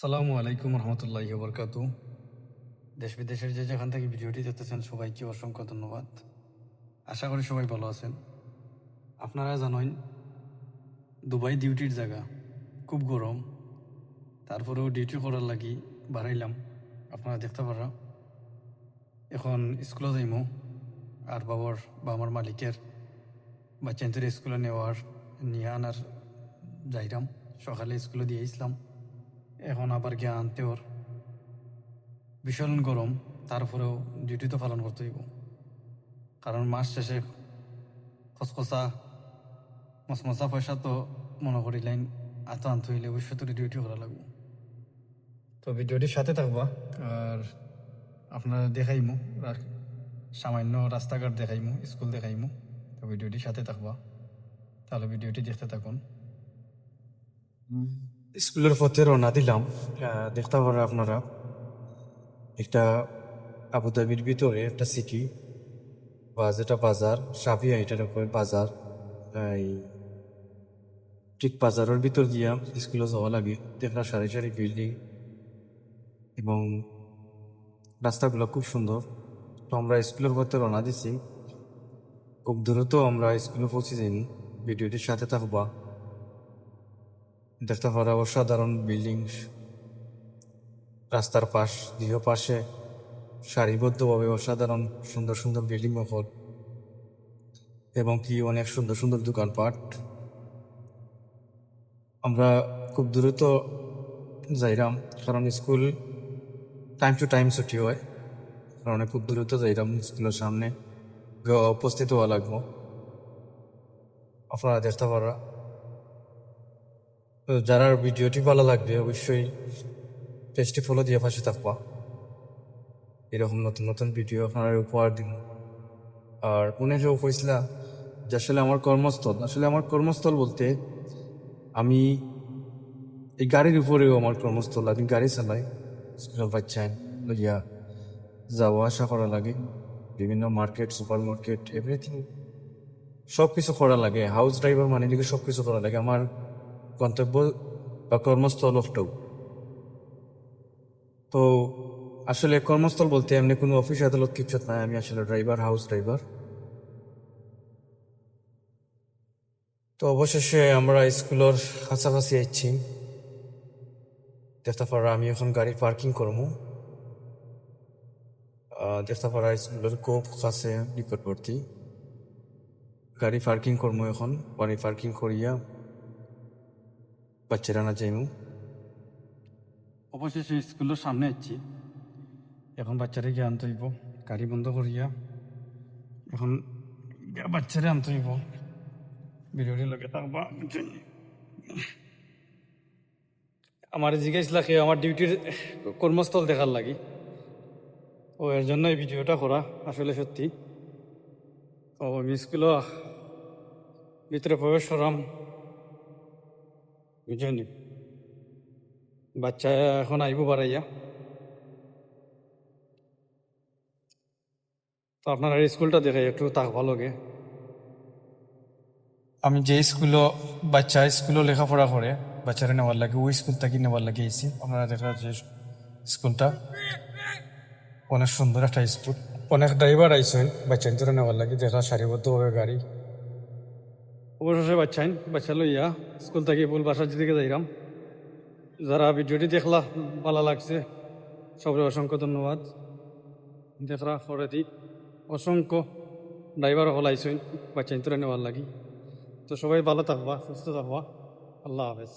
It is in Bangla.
সালামু আলাইকুম রহমতুল্লাহ বরকাত দেশ বিদেশের যে যেখান থেকে ভিডিওটি দেখতেছেন, সবাইকে অসংখ্য ধন্যবাদ। আশা করি সবাই ভালো আছেন। আপনারা জানেন, দুবাই ডিউটির জায়গা খুব গরম। তারপরেও ডিউটি করার লাগি বাড়াইলাম। আপনারা দেখতে পারা এখন স্কুলে যাইমো। আর বাবার বা আমার মালিকের বাচ্চাদের স্কুলে নেওয়ার, নিয়ে আনার যাইরাম। সকালে স্কুলে দিয়ে আসলাম। এখন আবার গিয়ে আনতে ওর ভীষণ গরম, তারপরেও ডিউটি তো পালন করতে হইব। কারণ মাস শেষে খসখসা মশমশা পয়সা তো মনে করিলেন এত আনতে হইলে অবশ্যই তো ডিউটি করা লাগবো। তো ভিডিওটির সাথে থাকবা, আর আপনারা দেখাইমু সামান্য রাস্তাঘাট দেখাইমু স্কুল দেখাইমু তো ভিডিওটির সাথে থাকবা। তাহলে ভিডিওটি দেখতে থাকুন। স্কুলের পথে রওনা দিলাম। দেখতে পারেন আপনারা একটা আবুধাবির ভিতরে একটা সিটি বা যেটা বাজার সাবিয়া এটা কয় বাজার, এই ঠিক বাজারের ভিতর দিয়া স্কুলে যাওয়া লাগে। দেখা সারি সারি বিল্ডিং এবং রাস্তাগুলো খুব সুন্দর। তো আমরা স্কুলের পথে রওনা দিছি। খুব দ্রুত আমরা স্কুলে পৌঁছে যাইনি। ভিডিওটির সাথে থাকবা। দেখতে পারা অসাধারণ বিল্ডিং রাস্তার পাশ দুই পাশে সারিবদ্ধভাবে অসাধারণ সুন্দর সুন্দর বিল্ডিং মহল এবং কি অনেক সুন্দর সুন্দর দোকানপাট। আমরা খুব দ্রুত যাইরাম, কারণ স্কুল টাইম টু টাইম ছুটি হয়, কারণ খুব দ্রুত যাইরাম স্কুলের সামনে। উপস্থিত হওয়া লাগবো। আপনারা দেখতে পারা তো যারা ভিডিওটি ভালো লাগবে অবশ্যই পেজটি ফলো দিয়ে পাশে থাকবা। এরকম নতুন নতুন ভিডিও আপনারা উপহার দিন। আর মনে যে কইছিলা যে আসলে আমার কর্মস্থল। আসলে আমার কর্মস্থল বলতে আমি এই গাড়ির উপরেও আমার কর্মস্থল। আমি গাড়ি চালাই স্কুলের বাচ্চায় লইয়া যাওয়া, আসা করা লাগে। বিভিন্ন মার্কেট সুপার মার্কেট এভরিথিং সব কিছু করা লাগে। হাউস ড্রাইভার মানে সব কিছু করা লাগে। আমার গন্তব্য বা কর্মস্থল ওটাও তো আসলে কর্মস্থল বলতে এমনি কোনো অফিস আদালত কিছু নাই আমি আসলে ড্রাইভার হাউস ড্রাইভার। তো অবশেষে আমরা স্কুলের কাছাকাছি আইছি। দেখতে আমি এখন গাড়ি পার্কিং করব। আহ, দেখতে পারা স্কুলের খুব কাছে নিকটবর্তী। গাড়ি পার্কিং করব এখন। গাড়ি পার্কিং করিয়া বাচ্চারা না যাইমু অবশেষে স্কুলের সামনে আছি এখন বাচ্চারা গিয়ে আনতে হইব গাড়ি বন্ধ করিয়া। এখন গিয়া বাচ্চারা আনতে হইব। ভিডিওটি লগে থাকবা আমার জিজ্ঞাসা কি আমার ডিউটির কর্মস্থল দেখার লাগি। ও এর জন্য এই ভিডিওটা করা আসলে সত্যি। ও আমি স্কুলে ভিতরে প্রবেশ করাম। বুঝলি বাচ্চা এখন আইব বাড়াইয়া। তো আপনার স্কুলটা দেখে একটু তাক ভালো গে। আমি যে স্কুলও, বাচ্চা স্কুলও লেখাপড়া করে, বাচ্চারা নেওয়ার লাগে, ওই স্কুল থেকে নেওয়ার লাগে এসি? আপনারা দেখা যে স্কুলটা অনেক সুন্দর একটা স্কুল। অনেক ড্রাইভার আইসেন বাচ্চা নেওয়ার লাগে, দেখা সারিবদ্ধভাবে গাড়ি। অবশেষে বাচ্চাইন, বাচ্চা লইয়া স্কুল থেকে ভুল বাসার দিকে যাইরাম। যারা ভিডিওটি দেখলা, ভালো লাগছে সবাই অসংখ্য ধন্যবাদ। দেখরা করে অসংখ্য ড্রাইভার হলাইছেন, বাচ্চাইন তো রেনে নেওয়ার লাগি। তো সবাই ভালো থাকবা, সুস্থ থাকবা। আল্লাহ হাফেজ।